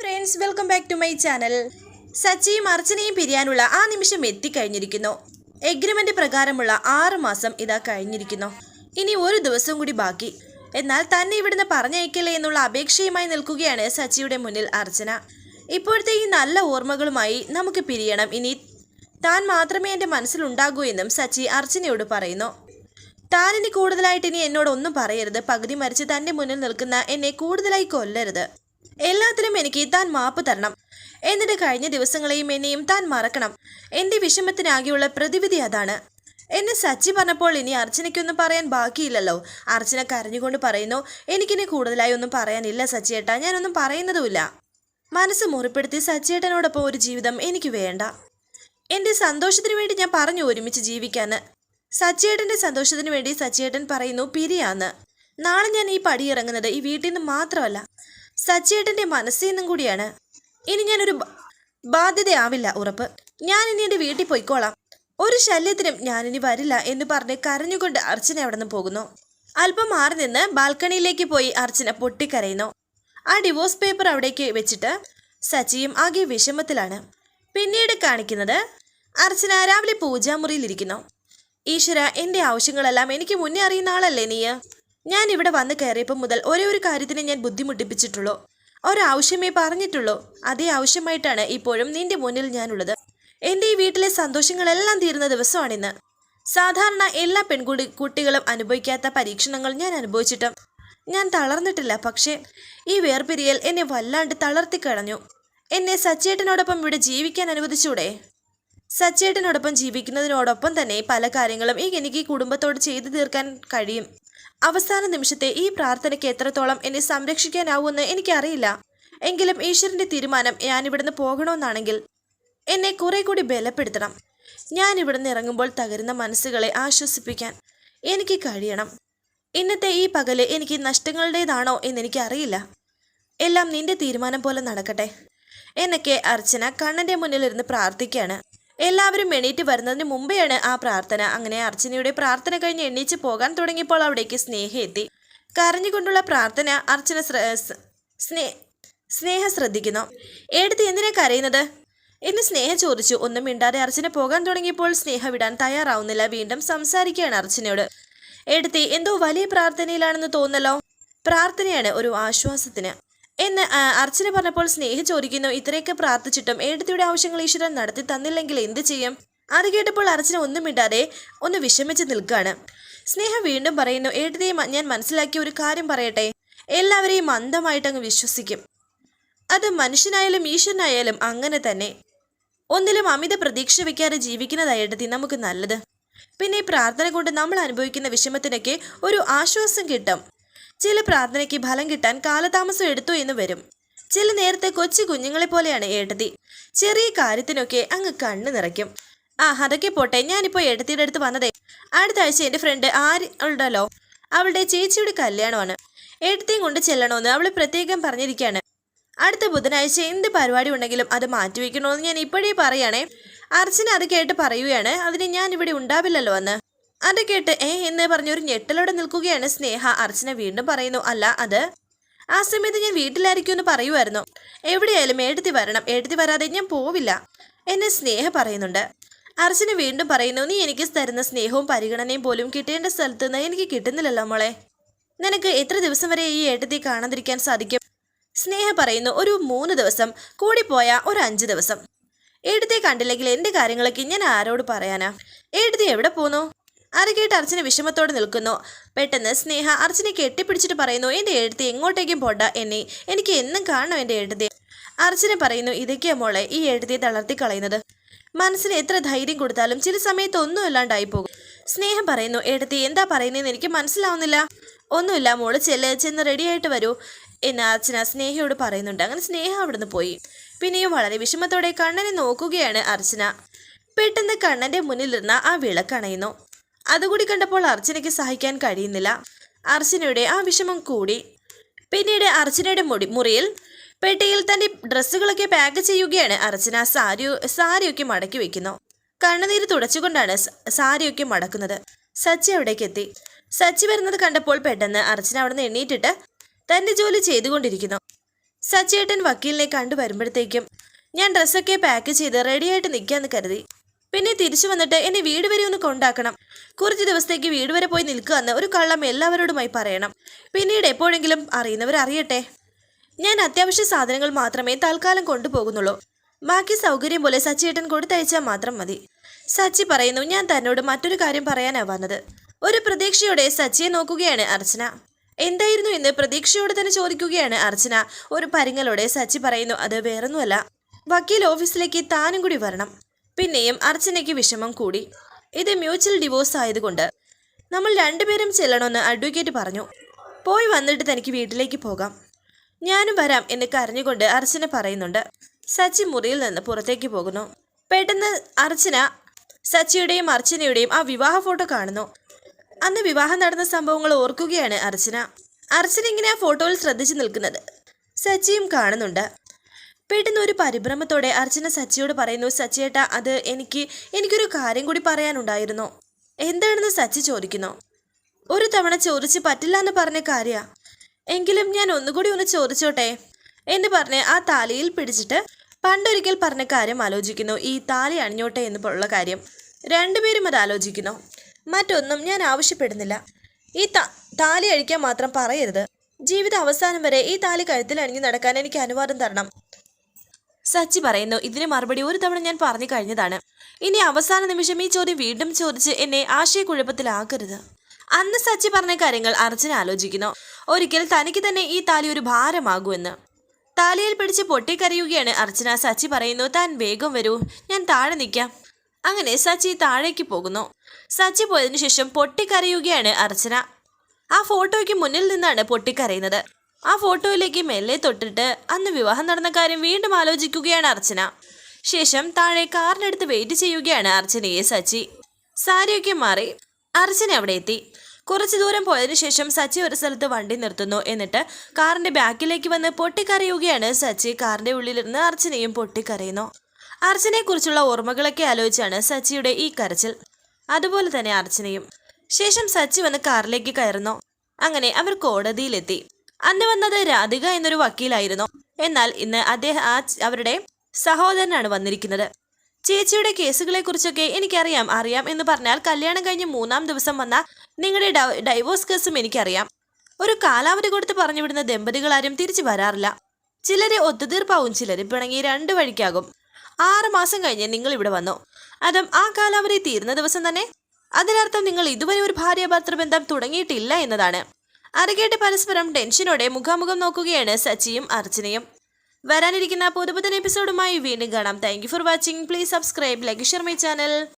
Friends welcome back to my channel. സച്ചിയും അർച്ചനയും പിരിയാനുള്ള ആ നിമിഷം എത്തിക്കഴിഞ്ഞിരിക്കുന്നു. എഗ്രിമെന്റ് പ്രകാരമുള്ള ആറ് മാസം ഇതാ കഴിഞ്ഞിരിക്കുന്നു. ഇനി ഒരു ദിവസം കൂടി ബാക്കി. എന്നാൽ തന്നെ ഇവിടുന്ന് പറഞ്ഞയക്കല്ലേ എന്നുള്ള അപേക്ഷയുമായി നിൽക്കുകയാണ് സച്ചിയുടെ മുന്നിൽ അർച്ചന. ഇപ്പോഴത്തെ ഈ നല്ല ഓർമ്മകളുമായി നമുക്ക് പിരിയണം ഇനി. താൻ മാത്രമേ എന്റെ മനസ്സിലുണ്ടാകൂ എന്നും സച്ചി അർച്ചനയോട് പറയുന്നു. താൻ ഇനി കൂടുതലായിട്ട് ഇനി എന്നോട് ഒന്നും പറയരുത്. പകുതി മരിച്ച് തന്റെ മുന്നിൽ നിൽക്കുന്ന എന്നെ കൂടുതലായി കൊല്ലരുത്. എല്ലാത്തിലും എനിക്ക് താൻ മാപ്പ് തരണം. എന്നിട്ട് കഴിഞ്ഞ ദിവസങ്ങളെയും എന്നെയും താൻ മറക്കണം. എന്റെ വിഷമത്തിനാകെയുള്ള പ്രതിവിധി അതാണ്. എന്നെ സച്ചി പറഞ്ഞപ്പോൾ ഇനി അർച്ചനയ്ക്കൊന്നും പറയാൻ ബാക്കിയില്ലല്ലോ. അർച്ചന കരഞ്ഞുകൊണ്ട് പറയുന്നു എനിക്കിനി കൂടുതലായി ഒന്നും പറയാനില്ല സച്ചിയേട്ട. ഞാനൊന്നും പറയുന്നതുമില്ല. മനസ്സ് മുറിപ്പെടുത്തി സച്ചിയേട്ടനോടൊപ്പം ഒരു ജീവിതം എനിക്ക് വേണ്ട. എന്റെ സന്തോഷത്തിന് വേണ്ടി ഞാൻ പറഞ്ഞു ഒരുമിച്ച് ജീവിക്കാൻ സച്ചിയേട്ടന്റെ സന്തോഷത്തിന് വേണ്ടി സച്ചിയേട്ടൻ പറയുന്നു പിരിയാന്ന്. നാളെ ഞാൻ ഈ പടി ഇറങ്ങുന്നത് ഈ വീട്ടിൽ നിന്ന് മാത്രമല്ല. സച്ചിയേട്ടന്റെ മനസ്സിൽ നിന്നും കൂടിയാണ്. ഇനി ഞാനൊരു ബാധ്യതയാവില്ല ഉറപ്പ്. ഞാൻ ഇനി എന്റെ വീട്ടിൽ പോയിക്കോളാം. ഒരു ശല്യത്തിനും ഞാനിനി വരില്ല എന്ന് പറഞ്ഞ് കരഞ്ഞുകൊണ്ട് അർച്ചന അവിടെ നിന്ന് പോകുന്നു. അല്പം മാറി നിന്ന് ബാൽക്കണിയിലേക്ക് പോയി അർച്ചന പൊട്ടിക്കരയുന്നു. ആ ഡിവോഴ്സ് പേപ്പർ അവിടേക്ക് വെച്ചിട്ട് സച്ചിയും ആകെ വിഷമത്തിലാണ്. പിന്നീട് കാണിക്കുന്നത് അർച്ചന രാവിലെ പൂജാമുറിയിലിരിക്കുന്നു ഈശ്വര എന്റെ ആവശ്യങ്ങളെല്ലാം എനിക്ക് മുന്നേ അറിയുന്ന ആളല്ലേ നീ ഞാൻ ഇവിടെ വന്ന് കയറിയപ്പോൾ മുതൽ ഒരേ ഒരു കാര്യത്തിന് ഞാൻ ബുദ്ധിമുട്ടിപ്പിച്ചിട്ടുള്ളൂ. ഒരാവശ്യമേ പറഞ്ഞിട്ടുള്ളൂ. അതേ ആവശ്യമായിട്ടാണ് ഇപ്പോഴും നിന്റെ മുന്നിൽ ഞാനുള്ളത്. എന്റെ ഈ വീട്ടിലെ സന്തോഷങ്ങളെല്ലാം തീരുന്ന ദിവസമാണിന്ന്. സാധാരണ എല്ലാ പെൺകുടി കുട്ടികളും അനുഭവിക്കാത്ത പരീക്ഷണങ്ങൾ ഞാൻ അനുഭവിച്ചിട്ടും ഞാൻ തളർന്നിട്ടില്ല. പക്ഷേ ഈ വേർപിരിയൽ എന്നെ വല്ലാണ്ട് തളർത്തിക്കളഞ്ഞു എന്നെ സച്ചേട്ടനോടൊപ്പം ഇവിടെ ജീവിക്കാൻ അനുവദിച്ചൂടെ? സച്ചേട്ടനോടൊപ്പം ജീവിക്കുന്നതിനോടൊപ്പം തന്നെ പല കാര്യങ്ങളും ഈ എനിക്ക് കുടുംബത്തോട് ചെയ്തു തീർക്കാൻ കഴിയും. അവസാന നിമിഷത്തെ ഈ പ്രാർത്ഥനയ്ക്ക് എത്രത്തോളം എന്നെ സംരക്ഷിക്കാനാവുമെന്ന് എനിക്കറിയില്ല. എങ്കിലും ഈശ്വരന്റെ തീരുമാനം ഞാൻ ഇവിടുന്ന് പോകണമെന്നാണെങ്കിൽ എന്നെ കുറെ കൂടി ബലപ്പെടുത്തണം. ഞാൻ ഇവിടുന്ന് ഇറങ്ങുമ്പോൾ തകരുന്ന മനസ്സുകളെ ആശ്വസിപ്പിക്കാൻ എനിക്ക് കഴിയണം. ഇന്നത്തെ ഈ പകൽ എനിക്ക് നഷ്ടങ്ങളുടേതാണോ എന്നെനിക്കറിയില്ല എല്ലാം നിന്റെ തീരുമാനം പോലെ നടക്കട്ടെ. എന്നൊക്കെ അർച്ചന കണ്ണന്റെ മുന്നിലിരുന്ന് പ്രാർത്ഥിക്കുകയാണ് എല്ലാവരും എണീറ്റ് വരുന്നതിന് മുമ്പെയാണ് ആ പ്രാർത്ഥന. അങ്ങനെ അർച്ചനയുടെ പ്രാർത്ഥന കഴിഞ്ഞ് എണീച്ച് പോകാൻ തുടങ്ങിയപ്പോൾ അവിടേക്ക് സ്നേഹ എത്തി. കരഞ്ഞുകൊണ്ടുള്ള പ്രാർത്ഥന അർച്ചന സ്നേ സ്നേഹ ശ്രദ്ധിക്കുന്നു. എടുത്ത് എന്തിനാ കരയുന്നത്? എന്ന് സ്നേഹ ചോദിച്ചു. ഒന്നും മിണ്ടാതെ അർച്ചന പോകാൻ തുടങ്ങിയപ്പോൾ സ്നേഹ വിടാൻ തയ്യാറാവുന്നില്ല. വീണ്ടും സംസാരിക്കുകയാണ് അർച്ചനയോട്. എടുത്തി എന്തോ വലിയ പ്രാർത്ഥനയിലാണെന്ന് തോന്നലോ പ്രാർത്ഥനയാണ് ഒരു ആശ്വാസത്തിന്. എന്ന് അർച്ചന പറഞ്ഞപ്പോൾ സ്നേഹ ചോദിക്കുന്നു. ഇത്രയൊക്കെ പ്രാർത്ഥിച്ചിട്ടും ഏടത്തിയുടെ ആവശ്യങ്ങൾ ഈശ്വരൻ നടത്തി തന്നില്ലെങ്കിൽ എന്ത് ചെയ്യും? അത് കേട്ടപ്പോൾ അർച്ചന ഒന്നും ഇടാതെ ഒന്ന് വിഷമിച്ച് നിൽക്കുകയാണ്. സ്നേഹ വീണ്ടും പറയുന്നു ഏടത്തിയെ ഞാൻ മനസ്സിലാക്കിയ ഒരു കാര്യം പറയട്ടെ. എല്ലാവരെയും മന്ദമായിട്ടങ്ങ് വിശ്വസിക്കും. അത് മനുഷ്യനായാലും ഈശ്വരനായാലും അങ്ങനെ തന്നെ. ഒന്നിലും അമിത പ്രതീക്ഷ വയ്ക്കാതെ ജീവിക്കുന്നതായിട്ട് നമുക്ക് നല്ലത്. പിന്നെ പ്രാർത്ഥന കൊണ്ട് നമ്മൾ അനുഭവിക്കുന്ന വിഷമത്തിനൊക്കെ ഒരു ആശ്വാസം കിട്ടും. ചില പ്രാർത്ഥനയ്ക്ക് ഫലം കിട്ടാൻ കാലതാമസം എടുത്തു എന്ന് വരും. ചില നേരത്തെ കൊച്ചു കുഞ്ഞുങ്ങളെ പോലെയാണ് ഏട്ടതി ചെറിയ കാര്യത്തിനൊക്കെ അങ്ങ് കണ്ണു നിറയ്ക്കും. ആ അതൊക്കെ പോട്ടെ. ഞാനിപ്പോൾ ഏട്ടത്തിയുടെ അടുത്ത് വന്നതേ. അടുത്ത ആഴ്ച എന്റെ ഫ്രണ്ട് ആര് ഉണ്ടല്ലോ അവളുടെ ചേച്ചിയുടെ കല്യാണമാണ്. ഏട്ടത്തെയും കൊണ്ട് ചെല്ലണമെന്ന് അവൾ പ്രത്യേകം പറഞ്ഞിരിക്കുകയാണ് അടുത്ത ബുധനാഴ്ച എന്ത് പരിപാടി ഉണ്ടെങ്കിലും അത് മാറ്റിവെക്കണമെന്ന് ഞാൻ ഇപ്പോഴേ പറയുകയാണേ അർച്ചന അത് കേട്ട് പറയുകയാണ്. അതിന് ഞാൻ ഇവിടെ ഉണ്ടാവില്ലല്ലോ എന്ന് അത് കേട്ട് ഏ എന്ന് പറഞ്ഞൊരു ഞെട്ടലോടെ നിൽക്കുകയാണ് സ്നേഹ. അർച്ചന വീണ്ടും പറയുന്നു അല്ല അത് ആ സമയത്ത് ഞാൻ വീട്ടിലായിരിക്കും എന്ന് പറയുമായിരുന്നു. എവിടെയായാലും എഴുതി വരണം. എഴുതി വരാതെ ഞാൻ പോവില്ല. എന്നെ സ്നേഹ പറയുന്നുണ്ട്. അർച്ചന വീണ്ടും പറയുന്നു നീ എനിക്ക് തരുന്ന സ്നേഹവും പരിഗണനയും പോലും കിട്ടേണ്ട സ്ഥലത്ത് നിന്ന് എനിക്ക് കിട്ടുന്നില്ലല്ലോ മോളെ. നിനക്ക് എത്ര ദിവസം വരെ ഈ ഏട്ടത്തി കാണാതിരിക്കാൻ സാധിക്കും? സ്നേഹ പറയുന്നു ഒരു മൂന്ന് ദിവസം. കൂടിപ്പോയ ഒരു അഞ്ച് ദിവസം. എഴുതി കണ്ടില്ലെങ്കിൽ എന്റെ കാര്യങ്ങളൊക്കെ ഞാൻ ആരോട് പറയാനാ? എഴുതി എവിടെ പോന്നു? അത് കേട്ട് അർച്ചന വിഷമത്തോടെ നിൽക്കുന്നു. പെട്ടെന്ന് സ്നേഹ അർച്ചനെ കെട്ടിപ്പിടിച്ചിട്ട് പറയുന്നു എന്റെ എഴുത്തി എങ്ങോട്ടേക്കും പോണ്ട എന്നെ എനിക്ക് എന്നും കാണണം എന്റെ എഴുതി അർച്ചന പറയുന്നു ഇതൊക്കെയാ മോളെ ഈ എഴുതിയെ തളർത്തി കളയുന്നത്. മനസ്സിന് എത്ര ധൈര്യം കൊടുത്താലും ചില സമയത്ത് ഒന്നും ഇല്ലാണ്ടായി പോകും. സ്നേഹം പറയുന്നു എഴുതി എന്താ പറയുന്നതെന്ന് എനിക്ക് മനസ്സിലാവുന്നില്ല. ഒന്നുമില്ല മോൾ ചെല്ല് ചെന്ന് റെഡിയായിട്ട് വരൂ. എന്ന് അർച്ചന സ്നേഹയോട് പറയുന്നുണ്ട്. അങ്ങനെ സ്നേഹ അവിടുന്ന് പോയി. പിന്നെയും വളരെ വിഷമത്തോടെ കണ്ണനെ നോക്കുകയാണ് അർച്ചന. പെട്ടെന്ന് കണ്ണന്റെ മുന്നിലിരുന്ന ആ വിളക്കണയുന്നു അതുകൂടി കണ്ടപ്പോൾ അർച്ചനയ്ക്ക് സഹിക്കാൻ കഴിയുന്നില്ല. അർച്ചനയുടെ ആ വിഷമം കൂടി. പിന്നീട് അർച്ചനയുടെ മുടി മുറിയിൽ പെട്ടിയിൽ തന്റെ ഡ്രസ്സുകളൊക്കെ പാക്ക് ചെയ്യുകയാണ് അർച്ചന. സാരി സാരിയൊക്കെ മടക്കി വെക്കുന്നു. കണ്ണുനീര് തുടച്ചുകൊണ്ടാണ് സാരിയൊക്കെ മടക്കുന്നത്. സച്ചി അവിടേക്ക് എത്തി. സച്ചി വരുന്നത് കണ്ടപ്പോൾ പെട്ടെന്ന് അർച്ചന അവിടെ നിന്ന് എണ്ണീറ്റിട്ട് തന്റെ ജോലി ചെയ്തുകൊണ്ടിരിക്കുന്നു. സച്ചിയേട്ടൻ വക്കീലിനെ കണ്ടു വരുമ്പോഴത്തേക്കും ഞാൻ ഡ്രസ്സൊക്കെ പാക്ക് ചെയ്ത് റെഡിയായിട്ട് നിൽക്കാമെന്ന് കരുതി. പിന്നെ തിരിച്ചു വന്നിട്ട് എന്നെ വീട് വരെ ഒന്ന് കൊണ്ടാക്കണം. കുറച്ച് ദിവസത്തേക്ക് വീട് വരെ പോയി നിൽക്കുകയെന്ന് ഒരു കള്ളം എല്ലാവരോടുമായി പറയണം. പിന്നീട് എപ്പോഴെങ്കിലും അറിയുന്നവർ അറിയട്ടെ. ഞാൻ അത്യാവശ്യ സാധനങ്ങൾ മാത്രമേ തൽക്കാലം കൊണ്ടുപോകുന്നുള്ളൂ. ബാക്കി സൗകര്യം പോലെ സച്ചിയേട്ടൻ കൊടുത്തയച്ചാൽ മാത്രം മതി. സച്ചി പറയുന്നു ഞാൻ തന്നോട് മറ്റൊരു കാര്യം പറയാനാ വന്നത്. ഒരു പ്രതീക്ഷയോടെ സച്ചിയെ നോക്കുകയാണ് അർച്ചന. എന്തായിരുന്നു എന്ന് പ്രതീക്ഷയോടെ തന്നെ ചോദിക്കുകയാണ് അർച്ചന. ഒരു പരിങ്ങലോടെ സച്ചി പറയുന്നു അത് വേറൊന്നുമല്ല. വക്കീൽ ഓഫീസിലേക്ക് താനും കൂടി വരണം. പിന്നെയും അർച്ചനയ്ക്ക് വിഷമം കൂടി. ഇത് മ്യൂച്വൽ ഡിവോഴ്സ് ആയതുകൊണ്ട് നമ്മൾ രണ്ടുപേരും ചെല്ലണമെന്ന് അഡ്വക്കേറ്റ് പറഞ്ഞു. പോയി വന്നിട്ട് തനിക്ക് വീട്ടിലേക്ക് പോകാം. ഞാനും വരാം എന്ന് കരഞ്ഞുകൊണ്ട് അർച്ചന പറയുന്നുണ്ട്. സച്ചി മുറിയിൽ നിന്ന് പുറത്തേക്ക് പോകുന്നു. പെട്ടെന്ന് അർച്ചന സച്ചിയുടെയും അർച്ചനയുടെയും ആ വിവാഹ ഫോട്ടോ കാണുന്നു. അന്ന് വിവാഹം നടന്ന സംഭവങ്ങൾ ഓർക്കുകയാണ് അർച്ചന. അർച്ചന ഇങ്ങനെ ആ ഫോട്ടോയിൽ ശ്രദ്ധിച്ചു നിൽക്കുന്നത് സച്ചിയും കാണുന്നുണ്ട്. പെട്ടെന്ന് ഒരു പരിഭ്രമത്തോടെ അർച്ചന സച്ചിയോട് പറയുന്നു സച്ചിയേട്ട അത് എനിക്ക് എനിക്കൊരു കാര്യം കൂടി പറയാനുണ്ടായിരുന്നു. എന്താണെന്ന് സച്ചി ചോദിക്കുന്നു. ഒരു തവണ ചോദിച്ച് പറ്റില്ല എന്ന് പറഞ്ഞ കാര്യ. എങ്കിലും ഞാൻ ഒന്നുകൂടി ഒന്ന് ചോദിച്ചോട്ടെ? എന്ന് പറഞ്ഞ് ആ താലിയിൽ പിടിച്ചിട്ട് പണ്ടൊരിക്കൽ പറഞ്ഞ കാര്യം ആലോചിക്കുന്നു. ഈ താലി അണിഞ്ഞോട്ടെ എന്ന് പോലുള്ള കാര്യം രണ്ടുപേരും അത് ആലോചിക്കുന്നു. മറ്റൊന്നും ഞാൻ ആവശ്യപ്പെടുന്നില്ല. ഈ താലി അഴിക്കാൻ മാത്രം പറയരുത്. ജീവിത അവസാനം വരെ ഈ താലി കഴുത്തിൽ അണിഞ്ഞു നടക്കാൻ എനിക്ക് അനുവാദം തരണം. സച്ചി പറയുന്നു ഇതിന് മറുപടി ഒരു തവണ ഞാൻ പറഞ്ഞു കഴിഞ്ഞതാണ്. ഇനി അവസാന നിമിഷം ഈ ചോദ്യം വീണ്ടും ചോദിച്ച് എന്നെ ആശയക്കുഴപ്പത്തിലാക്കരുത്. അന്ന് സച്ചി പറഞ്ഞ കാര്യങ്ങൾ അർച്ചന ആലോചിക്കുന്നു. ഒരിക്കൽ തനിക്ക് തന്നെ ഈ താലി ഒരു ഭാരമാകുമെന്ന് താലിയിൽ പിടിച്ച് പൊട്ടിക്കരയുകയാണ് അർച്ചന സച്ചി പറയുന്നു താൻ വേഗം വരൂ ഞാൻ താഴെ നിൽക്കാം. അങ്ങനെ സച്ചി താഴേക്ക് പോകുന്നു. സച്ചി പോയതിനു ശേഷം പൊട്ടിക്കരയുകയാണ് അർച്ചന ആ ഫോട്ടോയ്ക്ക് മുന്നിൽ നിന്നാണ് പൊട്ടിക്കരയുന്നത്. ആ ഫോട്ടോയിലേക്ക് മെല്ലെ തൊട്ടിട്ട് അന്ന് വിവാഹം നടന്ന കാര്യം വീണ്ടും ആലോചിക്കുകയാണ് അർച്ചന. ശേഷം താഴെ കാറിനടുത്ത് വെയിറ്റ് ചെയ്യുകയാണ് അർച്ചനയെ സച്ചി. സാരിയൊക്കെ മാറി അർച്ചന അവിടെ എത്തി. കുറച്ചു ദൂരം പോയതിനു ശേഷം സച്ചി ഒരു സ്ഥലത്ത് വണ്ടി നിർത്തുന്നു. എന്നിട്ട് കാറിന്റെ ബാക്കിലേക്ക് വന്ന് പൊട്ടിക്കരയുകയാണ് സച്ചി. കാറിന്റെ ഉള്ളിലിരുന്ന് അർച്ചനയും പൊട്ടിക്കരയുന്നു. അർച്ചനയെക്കുറിച്ചുള്ള ഓർമ്മകളൊക്കെ ആലോചിച്ചാണ് സച്ചിയുടെ ഈ കരച്ചിൽ. അതുപോലെ തന്നെ അർച്ചനയും. ശേഷം സച്ചി വന്ന് കാറിലേക്ക് കയറുന്നു. അങ്ങനെ അവർ കോടതിയിലെത്തി. അന്ന് വന്നത് രാധിക എന്നൊരു വക്കീലായിരുന്നു. എന്നാൽ ഇന്ന് അദ്ദേഹം ആ അവരുടെ സഹോദരനാണ് വന്നിരിക്കുന്നത്. ചേച്ചിയുടെ കേസുകളെ കുറിച്ചൊക്കെ എനിക്കറിയാം അറിയാം എന്ന് പറഞ്ഞാൽ കല്യാണം കഴിഞ്ഞ് മൂന്നാം ദിവസം വന്ന നിങ്ങളുടെ ഡൈവോഴ്സ് കേസും എനിക്കറിയാം. ഒരു കാലാവധി കൊടുത്ത് പറഞ്ഞു വിടുന്ന ദമ്പതികളാരും തിരിച്ചു വരാറില്ല. ചിലരെ ഒത്തുതീർപ്പാവും ചിലര് പിണങ്ങി രണ്ട് വഴിക്കാകും. ആറ് മാസം കഴിഞ്ഞ് നിങ്ങൾ ഇവിടെ വന്നു. അതും ആ കാലാവധി തീരുന്ന ദിവസം തന്നെ. അതിനർത്ഥം നിങ്ങൾ ഇതുവരെ ഒരു ഭാര്യ ഭർത്തൃ ബന്ധം തുടങ്ങിയിട്ടില്ല എന്നതാണ്. അറികേട്ട് പരസ്പരം ടെൻഷനോടെ മുഖാമുഖം നോക്കുകയാണ് സച്ചിയും അർച്ചനയും. വരാനിരിക്കുന്ന പുതുപുതൻ എപ്പിസോഡുമായി വീണ്ടും കാണാം. Thank for watching please subscribe like share my channel